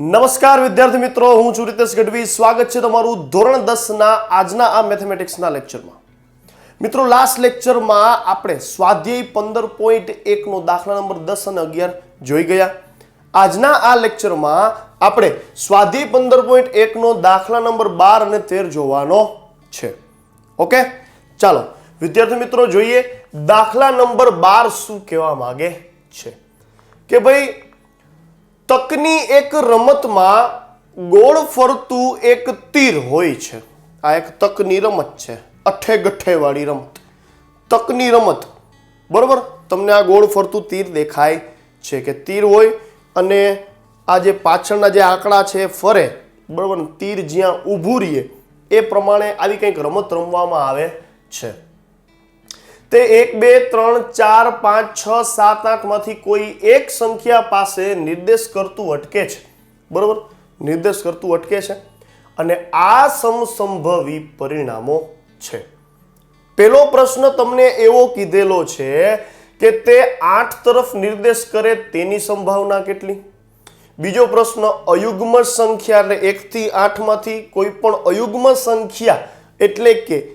નમસ્કાર વિદ્યાર્થી મિત્રો, હું છું રીતેશ ગઢવી. સ્વાગત છે તમારું ધોરણ દસના આજના આ મેથેમેટિક્સના લેક્ચરમાં. મિત્રો લાસ્ટ લેક્ચરમાં આપણે સ્વાધ્યાય પંદર પોઈન્ટ એકનો દાખલા નંબર દસ અને અગિયાર જોઈ ગયા. આજના આ લેક્ચરમાં આપણે સ્વાધ્યાય પંદર પોઈન્ટ એકનો દાખલા નંબર બાર અને તેર જોવાનો છે. ઓકે? ચાલો, વિદ્યાર્થી મિત્રો, જોઈએ દાખલા નંબર બાર શું કહેવા માગે છે? કે ભાઈ તકની એક રમતમાં ગોળ ફરતું એક તીર હોય છે. આ એક તકની રમત છે. અઠે ગઠ્ઠે વાળી રમત. તકની રમત. બરોબર? તમને આ ગોળ ફરતું તીર દેખાય છે કે તીર હોય અને આ જે પાછળના જે આંકડા છે ફરે. બરોબર? તીર જ્યાં ઊભું રહીએ એ પ્રમાણે આવી કંઈક રમત રમવામાં આવે છે. તે એક, બે, ત્રણ, ચાર, પાંચ, છ, સાત આઠમાંથી કોઈ એક સંખ્યા પાસે નિર્દેશ કરતું અટકે છે. બરોબર? નિર્દેશ કરતું અટકે છે. અને આ સમસંભવી પરિણામો છે. પેલો પ્રશ્ન તમને એવો કીધેલો છે કે તે આઠ તરફ નિર્દેશ કરે તેની સંભાવના કેટલી? બીજો પ્રશ્ન, અયુગ્મ સંખ્યા એટલે એકથી આઠમાંથી કોઈ પણ અયુગ્મ સંખ્યા એટલે કે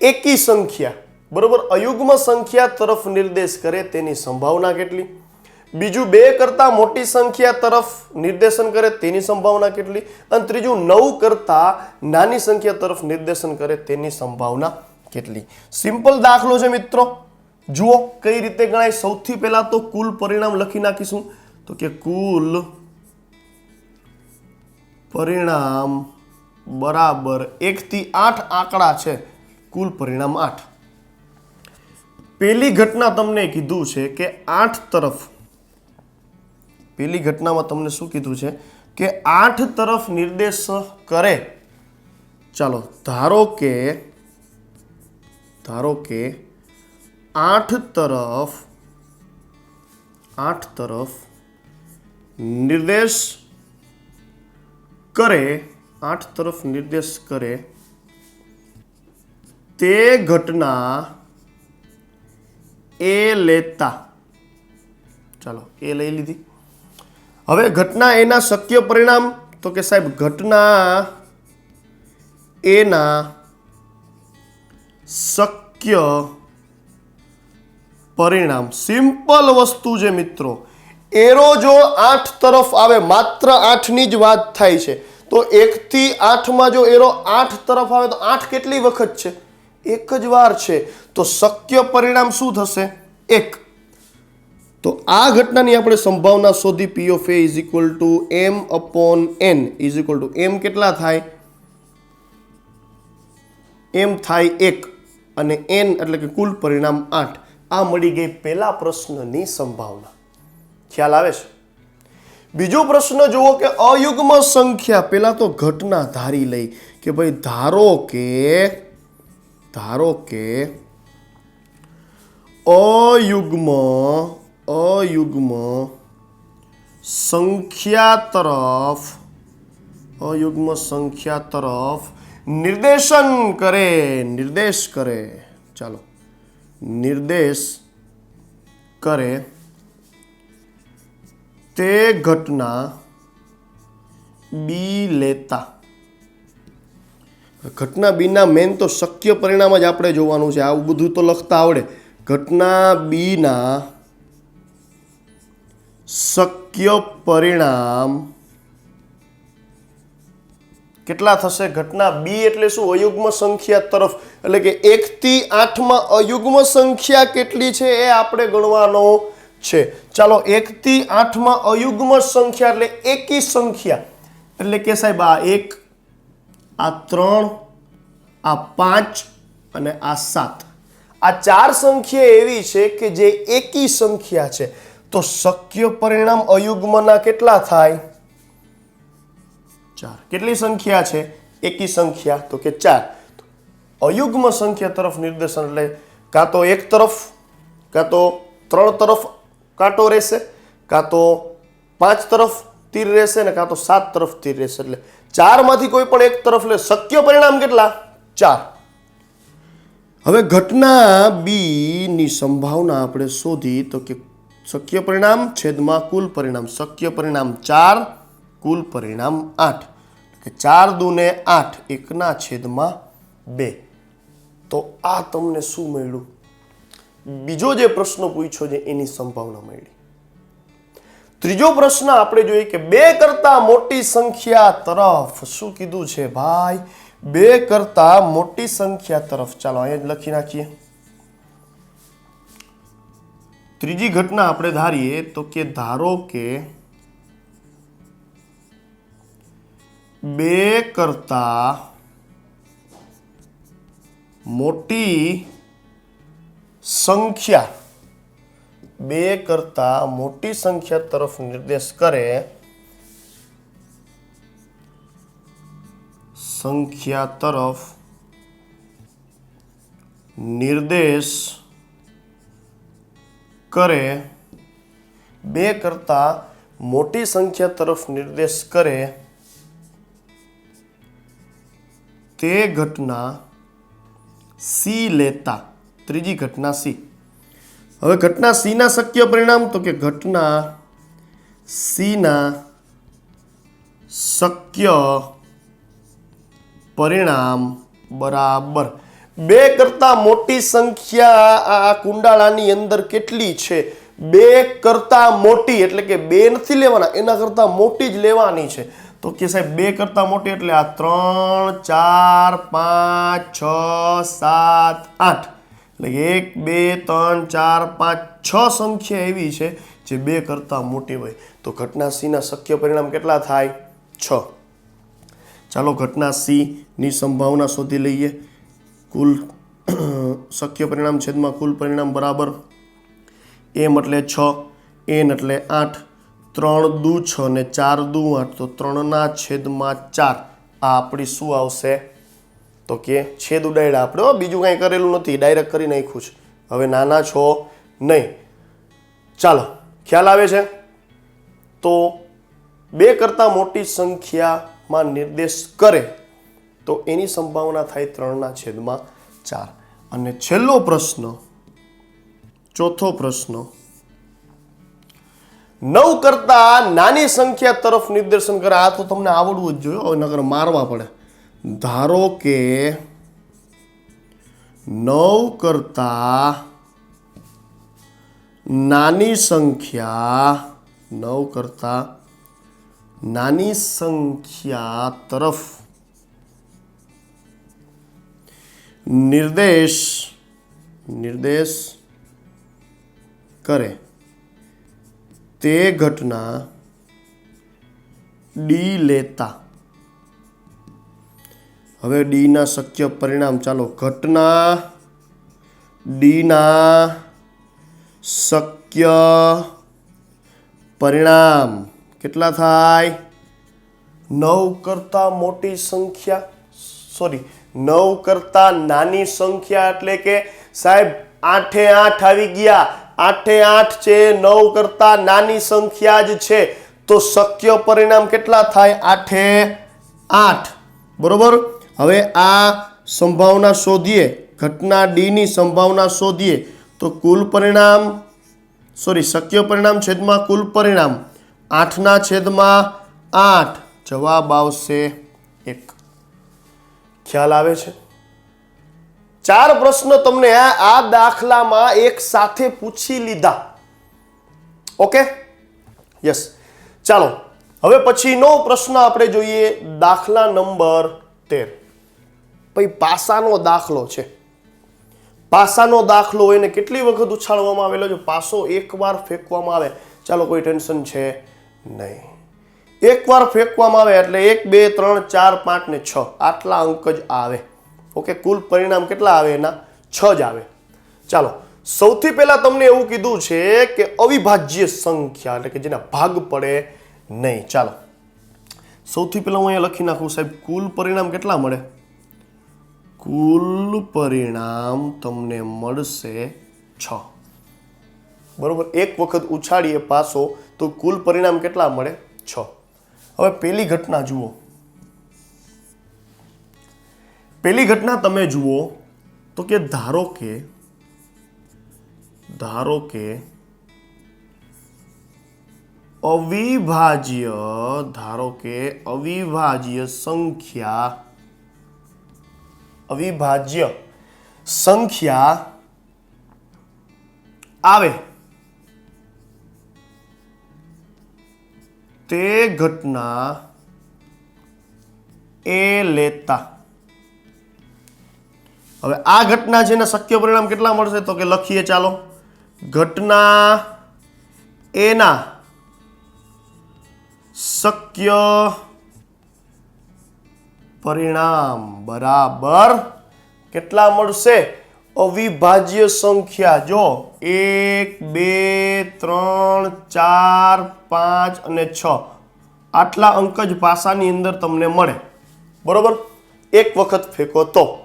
એકી સંખ્યા. બરોબર, અયુગ્મ સંખ્યા તરફ નિર્દેશ કરે તેની સંભાવના કેટલી? બીજું, બે કરતા મોટી સંખ્યા તરફ નિર્દેશન કરે તેની સંભાવના કેટલી? અને ત્રીજું, નવ કરતા નાની સંખ્યા તરફ નિર્દેશન કરે તેની સંભાવના કેટલી? સિમ્પલ દાખલો છે મિત્રો. જુઓ, કઈ રીતે ગણાય? સૌથી પહેલા તો કુલ પરિણામ લખી નાખીશું. તો કે કુલ પરિણામ બરાબર એકથી આઠ આંકડા છે. કુલ પરિણામ આઠ. પેલી ઘટના તમને કીધું છે કે આઠ તરફ, પેલી ઘટનામાં તમને શું કીધું છે કે આઠ તરફ નિર્દેશ કરે. ચાલો, ધારો કે ધારો કે આઠ તરફ આઠ તરફ નિર્દેશ કરે, આઠ તરફ નિર્દેશ કરે તે ઘટના એ લેતા. ચાલો, એ લઈ લીધી. હવે ઘટના એના શક્ય પરિણામ, તો કે સાહેબ ઘટના એના શક્ય પરિણામ. સિમ્પલ વસ્તુ છે મિત્રો. એરો જો આઠ તરફ આવે, માત્ર આઠની જ વાત થાય છે. તો એકથી આઠમાં જો એરો આઠ તરફ આવે, તો આઠ કેટલી વખત છે? એક જ વાર છે, તો શક્ય પરિણામ શું થશે? એક. તો આ ઘટનાની આપણે સંભાવના શોધી P of A is equal to M upon N is equal to M કેટલા થાય? એમ થાય એક અને એન એટલે કે કુલ પરિણામ આઠ. આ મળી ગઈ પહેલા પ્રશ્નની સંભાવના. ખ્યાલ આવે છે? બીજો પ્રશ્ન જુઓ કે અયુગ્મ સંખ્યા. પહેલાં તો ઘટના ધારી લઈ કે ભાઈ ધારો કે ધારો કે અયુગ્મ અયુગ્મ સંખ્યા તરફ અયુગ્મ સંખ્યા તરફ નિર્દેશન કરે નિર્દેશ કરે ચાલો નિર્દેશ કરે તે ઘટના બી લેતા ઘટના બીના મેન તો શક્ય પરિણામ જ આપણે જોવાનું છે. આવું બધું તો લખતા આવડે. ઘટના બીના શક્ય પરિણામ કેટલા થશે? ઘટના બી એટલે શું? અયુગ્મ સંખ્યા તરફ. એટલે કે એકથી આઠમાં અયુગ્મ સંખ્યા કેટલી છે એ આપણે ગણવાનો છે. ચાલો, એકથી આઠમાં અયુગ્મ સંખ્યા એટલે એકી સંખ્યા. એટલે કે સાહેબ આ એક આ ત્રણ, આ પાંચ અને આ સાત. આ ચાર સંખ્યા એવી છે કે જે એકી સંખ્યા છે. તો શક્ય પરિણામ અયુગ્મના કેટલા થાય? ચાર. કેટલી સંખ્યા છે? એકી સંખ્યા. તો કે ચાર. અયુગ્મ સંખ્યા તરફ નિર્દેશન એટલે કાં તો એક તરફ, કાં તો ત્રણ તરફ કાંટો રહેશે, કાં તો પાંચ તરફ તીર રહેશે ને કાં તો સાત તરફ તીર રહેશે. એટલે ચારમાંથી કોઈ પણ એક તરફ લે, શક્ય પરિણામ કેટલા? ચાર. હવે ઘટના બી ની સંભાવના આપણે શોધી તો કે શક્ય પરિણામ, છેદમાં કુલ પરિણામ. શક્ય પરિણામ ચાર, કુલ પરિણામ આઠ. કે ચાર દુને આઠ, એકના છેદમાં બે. તો આ તમને શું મળ્યું? બીજો જે પ્રશ્ન પૂછ્યો છે, એની સંભાવના મળી. ત્રીજો પ્રશ્ન આપણે જોઈએ કે બે કરતા મોટી સંખ્યા તરફ શું કીધું છે ભાઈ? બે કરતા મોટી સંખ્યા તરફ. ચાલો અહીંયા લખી નાખીએ. ત્રીજી ઘટના આપણે ધારીએ તો કે ધારો કે બે કરતા મોટી સંખ્યા બે કરતા મોટી સંખ્યા તરફ નિર્દેશ કરે સંખ્યા તરફ નિર્દેશ કરે. બે કરતા મોટી સંખ્યા તરફ નિર્દેશ કરે તે ઘટના સી લેતા, ત્રીજી ઘટના સી. હવે ઘટના સીના શક્ય પરિણામ તો કે ઘટના સીના શક્ય પરિણામ બરાબર. બે કરતા મોટી સંખ્યા આ કુંડાળાની અંદર કેટલી છે? બે કરતા મોટી એટલે કે બે નથી લેવાના, એના કરતા મોટી જ લેવાની છે. તો કે સાહેબ, બે કરતા મોટી એટલે આ ત્રણ, ચાર, પાંચ, છ, સાત, આઠ. એટલે એક, બે, ત્રણ, ચાર, પાંચ, છ સંખ્યા એવી છે જે બે કરતા મોટી હોય. તો ઘટના સીના શક્ય પરિણામ કેટલા થાય? છ. ચાલો ઘટના સીની સંભાવના શોધી લઈએ. કુલ શક્ય પરિણામ છેદમાં કુલ પરિણામ બરાબર એમ એટલે છ એન એટલે આઠ, ત્રણ દુ છ ને ચાર દુ આઠ. તો ત્રણના છેદમાં ચાર. આ આપણી શું આવશે? તો કે છેદ ઉડાડ્યા. આપણે બીજું કાંઈ કરેલું નથી. ડાયરેક્ટ કરી નાખ્યું છે. હવે નાના છો નહીં. ચાલો, ખ્યાલ આવે છે? તો બે કરતાં મોટી સંખ્યામાં નિર્દેશ કરે તો એની સંભાવના થાય ત્રણના છેદમાં ચાર. અને છેલ્લો પ્રશ્ન, ચોથો પ્રશ્ન, નવ કરતા નાની સંખ્યા તરફ નિર્દેશન કરે. આ તો તમને આવડવું જ જોઈએ હવે નગર મારવા પડે. ધારો કે નવ કરતા નાની સંખ્યા, નવ કરતા નાની સંખ્યા તરફ નિર્દેશ નિર્દેશ કરે. તે ઘટના ડી લેતા. હવે ડીના શક્ય પરિણામ, ચાલો ઘટના. ડીના શક્ય પરિણામ. કેટલા થાય? નવ કરતાં મોટી સંખ્યા સોરી નવ કરતાં નાની સંખ્યા એટલે કે, સાહેબ, આઠે આઠ આવી ગયા. આઠે આઠ છે, નવ કરતાં નાની સંખ્યા જ છે. તો શક્ય પરિણામ કેટલા થાય? આઠે આઠ. બરોબર? હવે આ સંભાવના શોધીએ, ઘટના ડીની સંભાવના શોધીએ, તો કુલ પરિણામ સોરી શક્ય પરિણામ છેદમાં કુલ પરિણામ આઠના છેદમાં આઠ જવાબ આવશે એક. ખ્યાલ આવે છે? ચાર પ્રશ્નો તમને આ દાખલામાં એક સાથે પૂછી લીધા. ઓકે? યસ. ચાલો, હવે પછીનો પ્રશ્ન આપણે જોઈએ દાખલા નંબર તેર. પછી પાસાનો દાખલો છે. પાસાનો દાખલો એને કેટલી વખત ઉછાળવામાં આવેલો છે? પાસો એકવાર ફેંકવામાં આવે. ચાલો, કોઈ ટેન્શન છે નહીં. એકવાર ફેંકવામાં આવે એટલે એક, બે, ત્રણ, ચાર, પાંચ ને છ. આટલા અંક જ આવે. ઓકે, કુલ પરિણામ કેટલા આવે એના? છ જ આવે. ચાલો, સૌથી પહેલા તમને એવું કીધું છે કે અવિભાજ્ય સંખ્યા એટલે કે જેના ભાગ પડે નહીં. ચાલો, સૌથી પહેલા હું અહીંયા લખી નાખું સાહેબ, કુલ પરિણામ કેટલા મળે? કુલ પરિણામ તમને મળશે છ. બરોબર? એક વખત ઉછાળીએ પાસો, તો કુલ પરિણામ કેટલા મળે? છ. હવે પેલી ઘટના જુઓ. પેલી ઘટના તમે જુઓ, તો કે ધારો કે ધારો કે અવિભાજ્ય, ધારો કે અવિભાજ્ય સંખ્યા અવિભાજ્ય સંખ્યા આવે. તે ઘટના એ લેતા. હવે આ ઘટના છે ને શક્ય પરિણામ કેટલા મળશે? તો કે લખીએ ચાલો. ઘટના એના શક્ય પરિણામ બરાબર કેટલા મળશે? અવિભાજ્ય સંખ્યા. જો એક, બે, ત્રણ, ચાર, પાંચ અને છ. આટલા અંક જ પાસાની અંદર તમને મળે. બરોબર? એક વખત ફેંકો તો.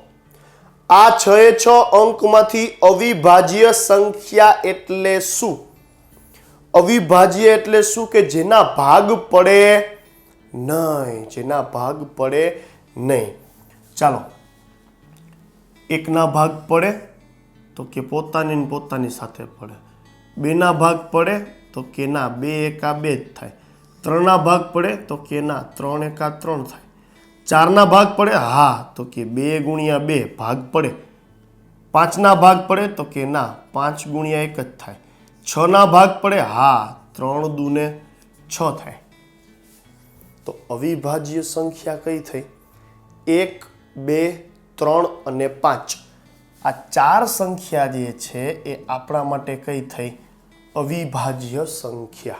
આ છ એ છ અંકમાંથી અવિભાજ્ય સંખ્યા એટલે શું? અવિભાજ્ય એટલે શું? કે જેના ભાગ પડે નહીં. જેના ભાગ પડે નહીં. ચાલો, એકના ભાગ પડે તો કે પોતાની ને પોતાની સાથે પડે. બેના ભાગ પડે તો કે ના બે એકા બે જ થાય. ત્રણના ભાગ પડે તો કે ના ત્રણ એકા ત્રણ થાય. ચારના ભાગ પડે, હા, તો કે બે ગુણ્યા બે ભાગ પડે. પાંચના ભાગ પડે તો કે ના પાંચ ગુણ્યા એક જ થાય. છના ભાગ પડે, હા, ત્રણ દુને છ થાય. તો અવિભાજ્ય સંખ્યા કઈ થઈ? એક, બે, ત્રણ અને પાંચ. આ ચાર સંખ્યા જે છે એ આપણા માટે કઈ થઈ? અવિભાજ્ય સંખ્યા.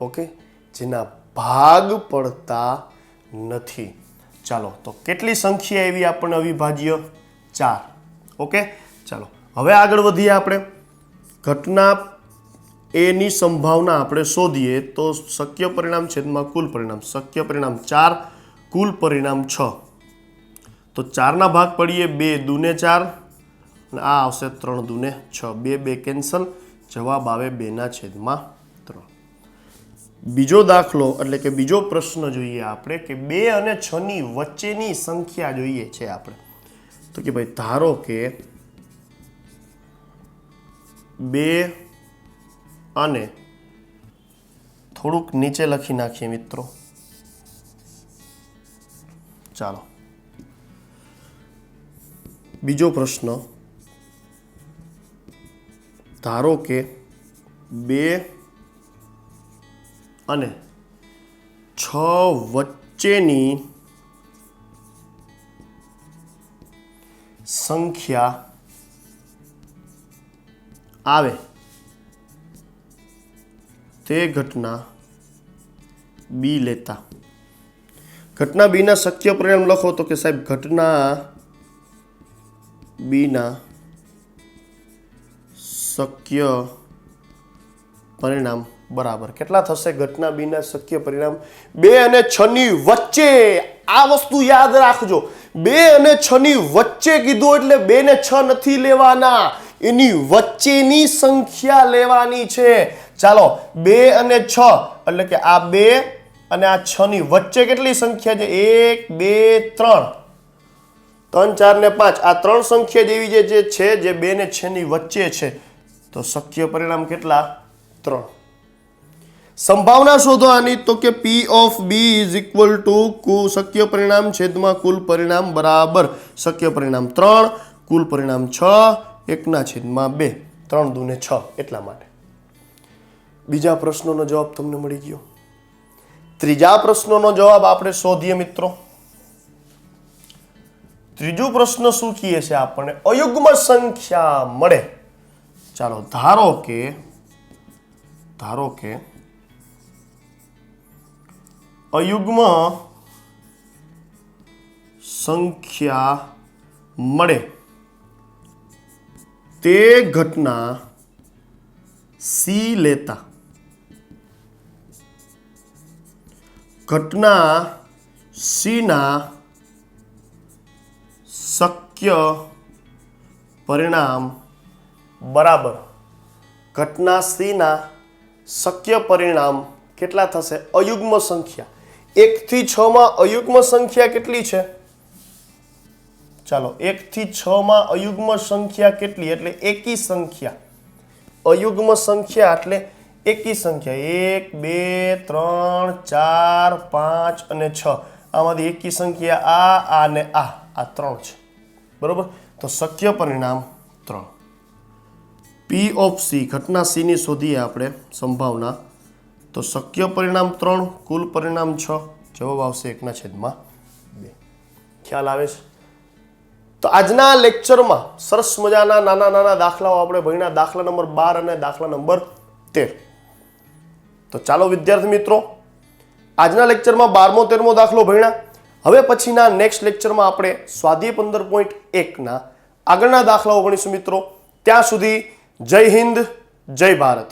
ઓકે? જેના ભાગ પડતા નથી. ચાલો, તો કેટલી સંખ્યા એવી આપણને અવિભાજ્ય? ચાર. ઓકે? ચાલો, હવે આગળ વધીએ આપણે. ઘટના એની સંભાવના આપણે શોધીએ તો શક્ય પરિણામ છેદમાં કુલ પરિણામ. શક્ય પરિણામ ચાર કુલ પરિણામ છ. તો ચારના ભાગ પડીએ, બે દુને ચાર, અને આ આવશે ત્રણ દુને છ. બે બે કેન્સલ. જવાબ આવે બેના છેદમાં ત્રણ. બીજો દાખલો, એટલે કે બીજો પ્રશ્ન જોઈએ આપણે, કે બે અને છની વચ્ચેની સંખ્યા જોઈએ છે આપણે. તો કે ભાઈ, ધારો કે બે અને થોડુંક નીચે લખી નાખીએ મિત્રો. ચાલો. બીજો પ્રશ્ન. ધારો કે બે અને છ વચ્ચેની સંખ્યા આવે. તે ઘટના બી લેતા. ઘટના બીના શક્ય પરિણામ લખો તો કે સાહેબ, ઘટના બીના શક્ય પરિણામ બરાબર. કેટલા થશે ઘટના બીના શક્ય પરિણામ? બે અને છ ની વચ્ચે આ વસ્તુ યાદ રાખજો. બે અને છ ની વચ્ચે કીધું એટલે બે ને છ નથી લેવાના. એની વચ્ચેની સંખ્યા લેવાની છે. ચાલો, બે અને છ, એટલે કે આ બે અને આ છ ની વચ્ચે કેટલી સંખ્યા છે? એક, બે, ત્રણ. ત્રણ, ચાર ને પાંચ. આ ત્રણ સંખ્યા જેવી જે છે, જે બે ને છ ની વચ્ચે છે, તો શક્ય પરિણામ કેટલા? ત્રણ. સંભાવના શોધો આની, તો કે P of B is equal to કુ શક્ય પરિણામ છેદમાં કુલ પરિણામ બરાબર શક્ય પરિણામ ત્રણ, કુલ પરિણામ છ, એકના છેદમાં બે. ત્રણ દુને છ. એટલા માટે. બીજા પ્રશ્નોનો જવાબ તમને મળી ગયો. ત્રીજા પ્રશ્નોનો જવાબ આપણે શોધીએ મિત્રો. ત્રીજો પ્રશ્ન શું કહે છે આપણને? અયુગ્મ સંખ્યા મળે. ચાલો, ધારો કે ધારો કે અયુગ્મ સંખ્યા મળે. તે ઘટના સી લેતા. ઘટના સીના શક્ય પરિણામ બરાબર. ઘટના સીના શક્ય પરિણામ કેટલા થશે? અયુગ્મ સંખ્યા. એકથી છમાં અયુગ્મ સંખ્યા કેટલી છે? ચાલો એકથી છમાં અયુગ્મ સંખ્યા કેટલી? એટલે એકી સંખ્યા. અયુગ્મ સંખ્યા એટલે એકી સંખ્યા એક, બે, ત્રણ, ચાર, પાંચ અને છ. આમાંથી એકી સંખ્યા આ આ ને આ. આ ત્રણ છે. બરોબર? તો શક્ય પરિણામ ત્રણ. પી ઓફ સી, ઘટના સીની શોધીએ આપણે સંભાવના. તો શક્ય પરિણામ ત્રણ, કુલ પરિણામ છ. જવાબ આવશે એકના છેદમાં બે. ખ્યાલ આવે છે? તો આજના લેક્ચરમાં સરસ મજાના નાના નાના દાખલાઓ આપણે ભણ્યા. દાખલા નંબર બાર અને દાખલા નંબર તેર. તો ચાલો વિદ્યાર્થી મિત્રો, આજના લેક્ચરમાં બારમો તેરમો દાખલો ભણ્યા. હવે પછીના નેક્સ્ટ લેક્ચરમાં આપણે સ્વાધ્યાય પંદર પોઈન્ટ એકના આગળના દાખલાઓ ભણીશું મિત્રો. ત્યાં સુધી જય હિન્દ, જય ભારત.